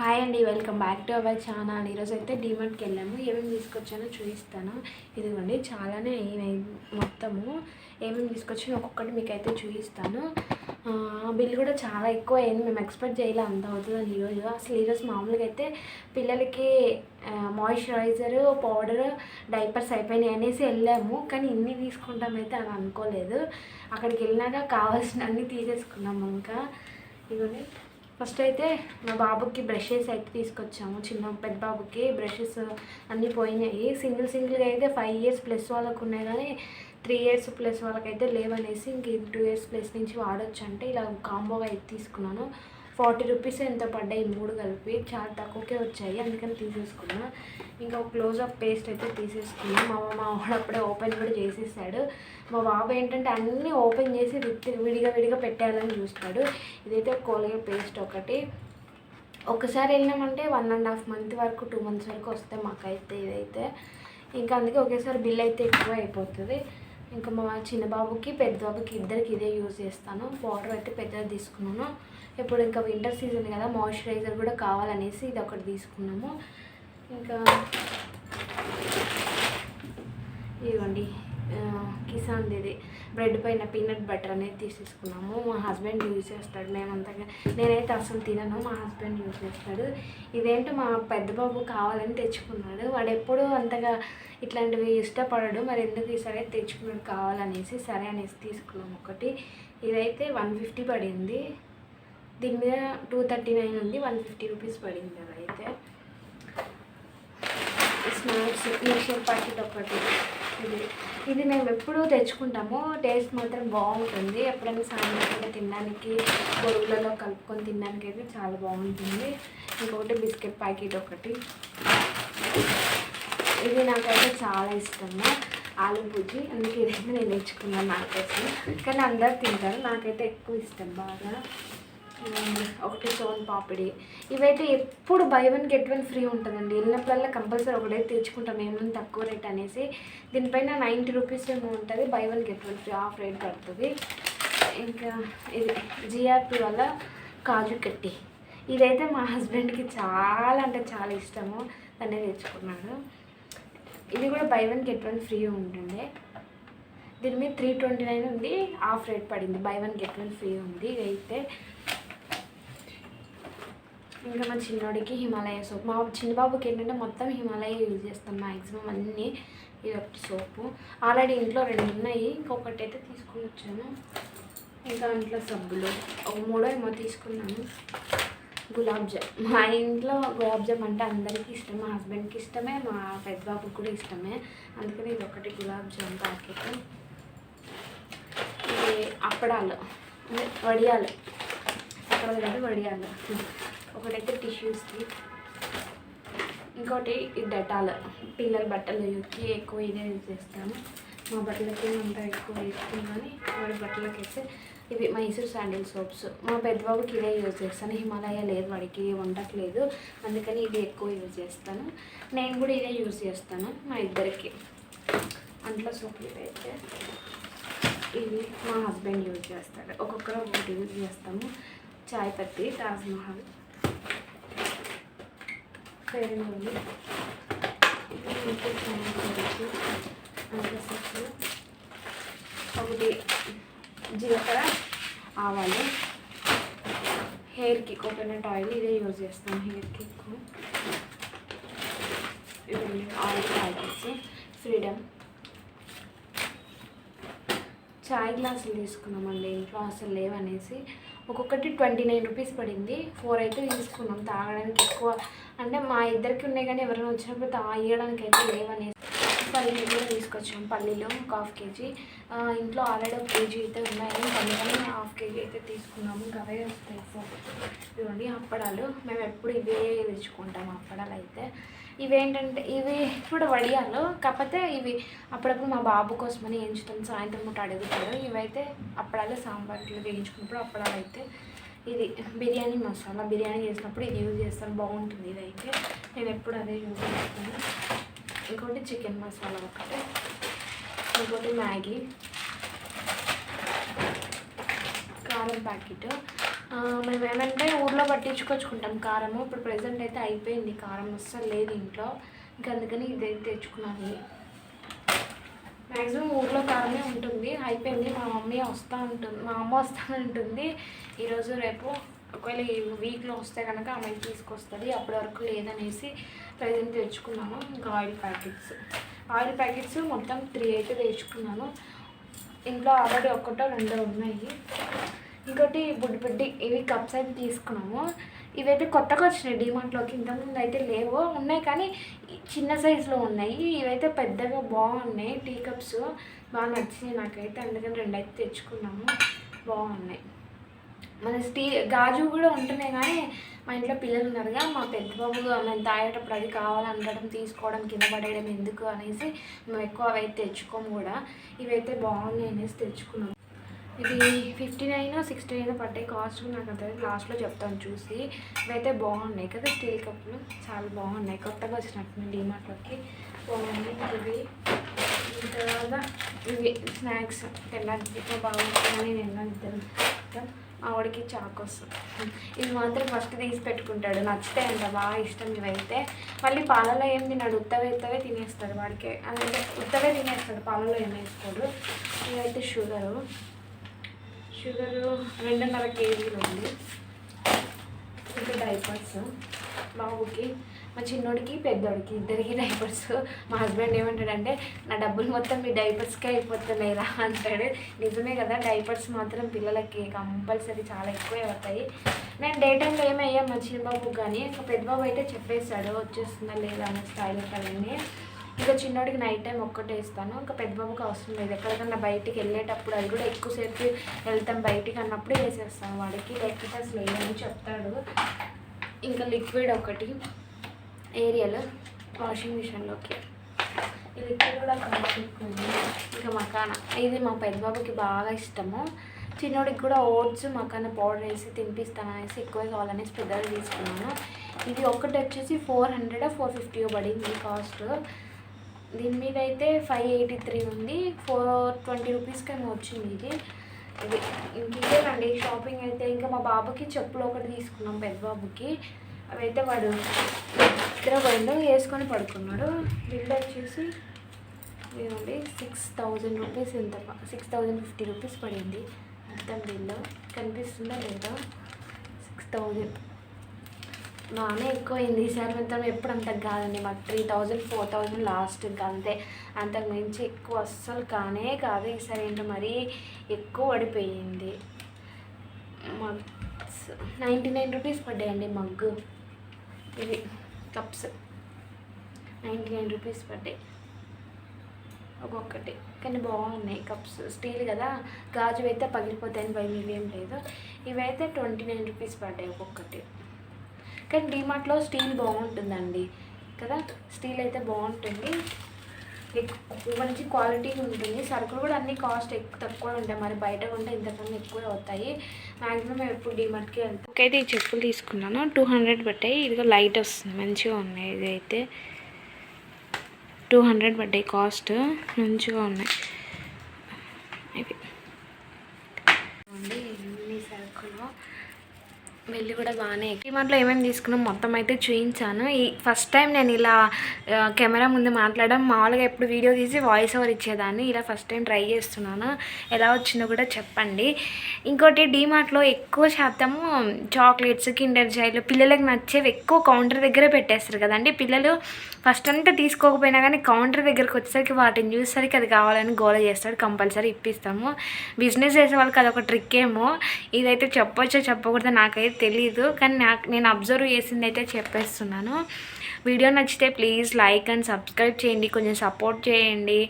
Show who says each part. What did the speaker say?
Speaker 1: Hi అండి welcome back to our channel. ఈరోజు అయితే డిమార్ట్కి వెళ్ళాము. ఏమేమి తీసుకొచ్చానో చూపిస్తాను. ఇదిగోండి చాలానే అయినాయి మొత్తము ఏమేమి తీసుకొచ్చాను ఒక్కొక్కటి మీకు అయితే చూపిస్తాను బిల్ కూడా చాలా ఎక్కువ అయింది. మేము ఎక్స్పెక్ట్ చేయలే అంత అవుతుందని ఈరోజు అసలు ఈరోజు మామూలుగా అయితే పిల్లలకి మాయిశ్చరైజర్ పౌడర్ డైపర్స్ అయిపోయినాయి అనేసి వెళ్ళాము. కానీ ఇన్ని తీసుకుంటామైతే అని అనుకోలేదు. అక్కడికి వెళ్ళినాక కావాల్సిన అన్నీ తీసేసుకున్నాము ఇంకా. ఇవన్నీ ఫస్ట్ అయితే మా బాబుకి బ్రషెస్ అయితే తీసుకొచ్చాము. చిన్న పెద్ద బాబుకి బ్రషెస్ అన్నీ పోయినాయి. సింగిల్ సింగిల్గా అయితే ఫైవ్ ఇయర్స్ ప్లస్ వాళ్ళకు ఉన్నాయి కానీ త్రీ ఇయర్స్ ప్లస్ వాళ్ళకైతే లేవనేసి ఇంక టూ ఇయర్స్ ప్లస్ నుంచి వాడచ్చు అంటే ఇలా కాంబోగా అయితే తీసుకున్నాను. ఫార్టీ రూపీస్ ఎంత పడ్డాయి ఈ మూడు కలిపి? చాలా తక్కువకే వచ్చాయి. అందుకని తీసేసుకున్నా. ఇంకా క్లోజ్అప్ పేస్ట్ అయితే తీసేసుకున్నాం. మా మా వాడు అప్పుడే ఓపెన్ కూడా చేసేసాడు. మా బాబు ఏంటంటే అన్నీ ఓపెన్ చేసి విత్ విడిగా విడిగా పెట్టాలని చూస్తాడు. ఇదైతే కోల్గేట్ పేస్ట్ ఒకటి. ఒకసారి వెళ్ళినామంటే వన్ అండ్ హాఫ్ మంత్ వరకు టూ మంత్స్ వరకు వస్తే మాకైతే ఇదైతే. ఇంకా అందుకే ఒకేసారి బిల్ అయితే ఎక్కువ అయిపోతుంది. ఇంకా మా చిన్న బాబుకి పెద్ద బాబుకి ఇద్దరికి ఇదే యూజ్ చేస్తాను. పౌడర్ అయితే పెద్దది తీసుకున్నాను. ఇప్పుడు ఇంకా వింటర్ సీజన్ కదా మాయిశ్చరైజర్ కూడా కావాలనేసి ఇది ఒకటి తీసుకున్నాము. ఇంకా ఇవ్వండి ఆ, కిసాన్ బ్రెడ్ పైన పీనట్ బటర్ అనేది తీసేసుకున్నాము. మా హస్బెండ్ యూజ్ చేస్తాడు. మేమంతగా నేనైతే అసలు తినను. మా హస్బెండ్ యూజ్ చేస్తాడు. ఇదేంటో మా పెద్ద బాబు కావాలని తెచ్చుకున్నాడు. వాడు ఎప్పుడూ అంతగా ఇట్లాంటివి ఇష్టపడడు. మరి ఎందుకు ఈసారి తెచ్చుకున్నాడు కావాలనేసి సరే అనేసి తీసుకున్నాం ఒకటి. ఇదైతే వన్ ఫిఫ్టీ పడింది. దీని మీద టూ థర్టీ నైన్ ఉంది. వన్ ఫిఫ్టీ రూపీస్ పడింది అదైతే స్నాక్స్ మిక్సర్ ప్యాకెట్ ఒకటి. ఇది. ఇది మేము ఎప్పుడూ తెచ్చుకుంటాము టేస్ట్ మాత్రం బాగుంటుంది. ఎప్పుడైనా సాయంత్రం తినడానికి బొరుగులలో కలుపుకొని తినడానికి అయితే చాలా బాగుంటుంది. ఇంకొకటి బిస్కెట్ ప్యాకెట్ ఒకటి. ఇది నాకైతే చాలా ఇష్టము. ఆలు బుజ్జి. అందుకే ఇదైతే నేను తెచ్చుకున్నాను నాకైతే. కానీ అందరు తింటారు. నాకైతే ఎక్కువ ఇష్టం బాగా. ఒకటి సోన్ పాపిడి. ఇవైతే ఎప్పుడు buy one get one free ఉంటుందండి. వెళ్ళినప్పుడల్లా కంపల్సరీ ఒకటే తెచ్చుకుంటాం. ఏమైనా తక్కువ రేట్ అనేసి. దీనిపైన నైంటీ రూపీస్ ఏమో ఉంటుంది. Buy one get one free half rate పడుతుంది. ఇంకా ఇది జిఆర్పి వల్ల కాజు కట్టి. ఇదైతే మా హస్బెండ్కి చాలా అంటే చాలా ఇష్టము. అనే తెచ్చుకున్నాడు. ఇది కూడా buy one get one free ఉంటుండే. దీని మీద త్రీ ట్వంటీ నైన్ ఉంది. ఆఫ్ రేట్ పడింది. Buy one get one free ఉంది. ఇదైతే ఇంకా మా చిన్నోడికి హిమాలయ సోప్. మా చిన్న బాబుకి ఏంటంటే మొత్తం హిమాలయ యూజ్ చేస్తాం మ్యాక్సిమం అన్నీ. ఇది ఒకటి సోపు. ఆల్రెడీ ఇంట్లో రెండు ఉన్నాయి. ఇంకొకటి అయితే తీసుకుని వచ్చాను. ఇంకా ఇంట్లో సబ్బులు. ఒక మూడో ఏమో తీసుకున్నాను. గులాబ్ జామ్. మా ఇంట్లో గులాబ్ జామ్ అంటే అందరికీ ఇష్టం. మా హస్బెండ్కి ఇష్టమే. మా పెద్ద బాబుకి కూడా ఇష్టమే. అందుకని ఇది ఒకటి గులాబ్ జామ్ ప్యాకెట్. ఇది అప్పడాలు. అదే వడియాలు. అక్కడ కాదు వడియాలు. ఒకటైతే టిష్యూస్కి ఇంకోటి డెటాల్ పిల్లల బట్టలకి ఎక్కువ ఇదే యూజ్ చేస్తాను మా బట్టలకి అంత ఎక్కువ వేసుకుని కానీ వాడి బట్టలకి అయితే ఇవి మైసూర్ శాండిల్ సోప్స్. మా పెద్దబాబుకి ఇదే యూజ్ చేస్తాను. హిమాలయ లేదు వాడికి వండట్లేదు అందుకని ఇది ఎక్కువ యూజ్ చేస్తాను. నేను కూడా ఇదే యూజ్ చేస్తాను మా ఇద్దరికి. అంట్లో సోప్ అయితే ఇది మా హస్బెండ్ యూజ్ చేస్తాడు. ఒక్కొక్కరు ఒకటి యూజ్ చేస్తాము. చాయ్ పత్తి తాజ్ మహల్. ఫెయిర్ అండ్ ఒకటి జీలకర్ర ఆవాలు హెయిర్కి కోకోనట్ ఆయిల్ ఇదే యూజ్ చేస్తాం హెయిర్కి ఎక్కువ. ఇవన్నీ ఆయిల్ ప్యాకెట్స్ ఫ్రీడమ్. చాయ్ గ్లాసులు తీసుకున్నామండి ఇంట్లో అసలు లేవనేసి. ఒక్కొక్కటి ట్వంటీ నైన్ రూపీస్ పడింది. ఫోర్ అయితే తీసుకున్నాం తాగడానికి ఎక్కువ అంటే మా ఇద్దరికి ఉన్నాయి కానీ ఎవరైనా వచ్చినప్పుడు తాగడానికి అయితే లేవనేసి పల్లీలు కూడా తీసుకొచ్చాం పల్లీలు ఒక హాఫ్ కేజీ. ఇంట్లో ఆల్రెడీ ఒక కేజీ అయితే ఉన్నాయి. అందుకని హాఫ్ కేజీ అయితే తీసుకున్నాము. ఇంకా అవే వస్తాయి ఫోర్ ఇవ్వండి అప్పడాలు. మేము ఎప్పుడు ఇవే తెచ్చుకుంటాం అప్పడాలు అయితే. ఇవేంటంటే ఇవి కూడా వడియాలు. కాకపోతే ఇవి అప్పుడప్పుడు మా బాబు కోసమని వేయించుతాం. సాయంత్రం పూట అడుగుతాడు ఇవైతే అప్పడాలు సాంబార్లు వేయించుకున్నప్పుడు అప్పడాలు అయితే ఇది బిర్యానీ మసాలా. బిర్యానీ చేసినప్పుడు ఇది యూజ్ చేస్తాను బాగుంటుంది ఇదైతే. నేను ఎప్పుడు అదే యూజ్ చేస్తాను. ఇంకోటి చికెన్ మసాలా ఒకటి. ఇంకోటి మ్యాగీ. కారం ప్యాకెట్. మేము ఏమంటే ఊర్లో పట్టించుకొచ్చుకుంటాం కారము. ఇప్పుడు ప్రజెంట్ అయితే అయిపోయింది. కారం అస్సలు లేదు ఇంట్లో. ఇంకా అందుకని ఇది తెచ్చుకున్నాను. మ్యాక్సిమం ఊర్లో కారమే ఉంటుంది. అయిపోయింది. మా మమ్మీ వస్తూ ఉంటుంది మా అమ్మ వస్తూ ఉంటుంది ఈరోజు రేపు ఒకవేళ ఈ వీక్లో వస్తే కనుక ఆమె తీసుకొస్తుంది. అప్పటి వరకు లేదనేసి ప్రజెంట్ తెచ్చుకున్నాను. ఇంకా ఆయిల్ ప్యాకెట్స్. ఆయిల్ ప్యాకెట్స్ మొత్తం త్రీ అయితే తెచ్చుకున్నాను. ఇంట్లో ఆల్రెడీ ఒక్కటో రెండో ఉన్నాయి. ఇంకోటి బుడ్డి బుడ్డి ఇవి కప్స్ అయితే తీసుకున్నాము. ఇవైతే కొత్తగా వచ్చినాయి డిమార్ట్లోకి ఇంతకుముందు అయితే లేవు. ఉన్నాయి కానీ చిన్న సైజులో ఉన్నాయి. ఇవైతే పెద్దగా బాగున్నాయి. టీ కప్స్ బాగా నచ్చినాయి నాకైతే. అందుకని రెండు అయితే తెచ్చుకున్నాము. బాగున్నాయి. మన స్టీ గాజు కూడా ఉంటున్నాయి కానీ మా ఇంట్లో పిల్లలు ఉన్నారుగా మా పెద్ద బాబు మేము తాగేటప్పుడు అది కావాలనడం తీసుకోవడం కింద పడేయడం ఎందుకు అనేసి మేము ఎక్కువ అవి అయితే తెచ్చుకోము కూడా. ఇవైతే బాగున్నాయి అనేసి తెచ్చుకున్నాం ఇది ఫిఫ్టీ నైన్ సిక్స్టీ నైన్ పట్టే కాస్ట్ నాకు అంత లాస్ట్లో చెప్తాను చూసి. ఇవైతే బాగున్నాయి కదా స్టీల్ కప్పులు? చాలా బాగున్నాయి. కొత్తగా వచ్చినట్టు డిమార్ట్లోకి బాగున్నాయి. ఇవి తర్వాత ఇవి స్నాక్స్ తెల్లారి బాగుంటుందని నేను ఇద్దరు ఆవిడకి చాకోస్ ఇవి మాత్రం ఫస్ట్ తీసి పెట్టుకుంటాడు. నచ్చితే అంత బాగా ఇష్టం ఇవైతే. మళ్ళీ పాలలో ఏం తిన్నాడు ఉత్తవే ఉత్తవే తినేస్తాడు వాడికి. అంటే ఉత్తవే తినేస్తాడు. పాలలో ఏం వేసుకోడు. ఇవైతే షుగరు షుగరు రెండున్నర కేజీలు ఉంది. ఇంకా డైపర్స్. బాబుకి మా చిన్నోడికి పెద్దోడికి ఇద్దరికి డైపర్స్. మా హస్బెండ్ ఏమంటాడంటే నా డబ్బులు మొత్తం మీ డైపర్స్కే అయిపోతున్నాయిరా అంటాడు. నిజమే కదా డైపర్స్ మాత్రం పిల్లలకి కంపల్సరీ చాలా ఎక్కువే అవుతాయి. నేను డే టైంలో ఏమయ్యా మా చిన్నబాబుకి కానీ ఇంకా పెద్ద బాబు అయితే చెప్పేస్తాడు వచ్చేస్తుందా లేదా అనే స్టైల్ అవన్నీ ఇంకా చిన్నోడికి నైట్ టైం ఒక్కటే ఇస్తాను. ఇంకా పెద్ద బాబుకి అవసరం లేదు. ఎక్కడికన్నా బయటికి వెళ్ళేటప్పుడు అది కూడా ఎక్కువసేపు వెళ్తాం బయటికి అన్నప్పుడు వేసేస్తాను వాడికి. లేకపోతే అసలు ఏమని చెప్తాడు. ఇంకా లిక్విడ్ ఒకటి ఏరియల్ వాషింగ్ మిషన్లోకి. ఈ లిక్విడ్ కూడా కాస్ట్ ఇంకా మకాన. ఇది మా పెద్ద బాబుకి బాగా ఇష్టము. చిన్నోడికి కూడా ఓట్స్ మకాన పౌడర్ వేసి తినిపిస్తాను అనేసి ఎక్కువ కావాలనేసి పెద్దగా తీసుకున్నాను. ఇది ఒకటి వచ్చేసి ఫోర్ హండ్రెడ్ ఫోర్ ఫిఫ్టీ పడింది కాస్ట్. దీని మీద అయితే ఫైవ్ ఎయిటీ త్రీ ఉంది ఫోర్ ట్వంటీ రూపీస్కి ఏమో వచ్చింది ఇది. ఇది ఇంకేనండి షాపింగ్ అయితే ఇంకా మా బాబుకి చెప్పులు ఒకటి తీసుకున్నాం పెద్ద బాబుకి అవి అయితే వాడు నిద్ర పోయిండు వేసుకొని పడుకున్నాడు. బిల్ వచ్చేసి ఇదండి సిక్స్ థౌజండ్ రూపీస్ ఎంత సిక్స్ థౌజండ్ ఫిఫ్టీ రూపీస్ పడింది. మొత్తం బిల్లు. కనిపిస్తుందా లేదా? సిక్స్ థౌజండ్ బాగానే ఎక్కువైంది. ఈసారి మొత్తం ఎప్పుడు అంత కాదండి. మాకు three thousand four thousand last అంతే. అంతకు మించి ఎక్కువ అస్సలు కానే కాదు. ఈసారి ఏంటో మరీ ఎక్కువ పడిపోయింది. మగ్స్ నైంటీ నైన్ రూపీస్ పడ్డాయండి మగ్గు. ఇది కప్స్. నైంటీ నైన్ రూపీస్ పడ్డాయి. ఒక్కొక్కటి. కానీ బాగున్నాయి కప్స్. స్టీల్ కదా. గాజు అయితే పగిలిపోతాయని భయం ఇవేం లేదు. ఇవైతే ట్వంటీ నైన్ రూపీస్ పడ్డాయి ఒక్కొక్కటి. కానీ డిమార్ట్లో స్టీల్ బాగుంటుందండి. కదా? స్టీల్ అయితే బాగుంటుంది. ఎక్కు- మంచి క్వాలిటీ ఉంటుంది. సరుకులు కూడా అన్ని కాస్ట్ ఎక్కువ తక్కువ ఉంటాయి. మరి బయట కొంటే ఇంతకన్నా ఎక్కువ అవుతాయి. మ్యాక్సిమం ఎప్పుడు డిమార్ట్కి వెళ్తాం. అయితే ఈ చెప్పులు తీసుకున్నాను. టూ హండ్రెడ్ పట్టాయి ఇదిగో లైట్ వస్తుంది. మంచిగా ఉన్నాయి. ఇది అయితే టూ హండ్రెడ్ పడ్డాయి కాస్ట్. మంచిగా ఉన్నాయి. ఇవి అండి ఎన్ని సరుకులు వెళ్ళి కూడా బాగానే డిమార్ట్లో ఏమేమి తీసుకున్నాం? మొత్తం అయితే చూపించాను. ఈ ఫస్ట్ టైం నేను ఇలా కెమెరా ముందు మాట్లాడడం మామూలుగా ఎప్పుడు వీడియో తీసి వాయిస్ ఓవర్ ఇచ్చేదాన్ని. ఇలా ఫస్ట్ టైం ట్రై చేస్తున్నాను. ఎలా వచ్చిందో కూడా చెప్పండి. ఇంకోటి డిమార్ట్లో ఎక్కువ శాతము చాక్లెట్స్ కిండర్ జాయిలు పిల్లలకు నచ్చేవి ఎక్కువ కౌంటర్ దగ్గరే పెట్టేస్తారు కదండి. పిల్లలు ఫస్ట్ అంతా తీసుకోకపోయినా కానీ కౌంటర్ దగ్గరకు వచ్చేసరికి వాటిని చూసేసరికి అది కావాలని గోల చేస్తాడు. కంపల్సరీ ఇప్పిస్తాము. బిజినెస్ చేసే వాళ్ళకి అదొక ట్రిక్ ఏమో. ఇదైతే చెప్పొచ్చో చెప్పకూడదు నాకైతే తెలియదు కానీ నాకు నేను అబ్జర్వ్ చేసింది అయితే చెప్పేస్తున్నాను. వీడియో నచ్చితే ప్లీజ్ లైక్ అండ్ సబ్స్క్రైబ్ చేయండి కొంచెం సపోర్ట్ చేయండి.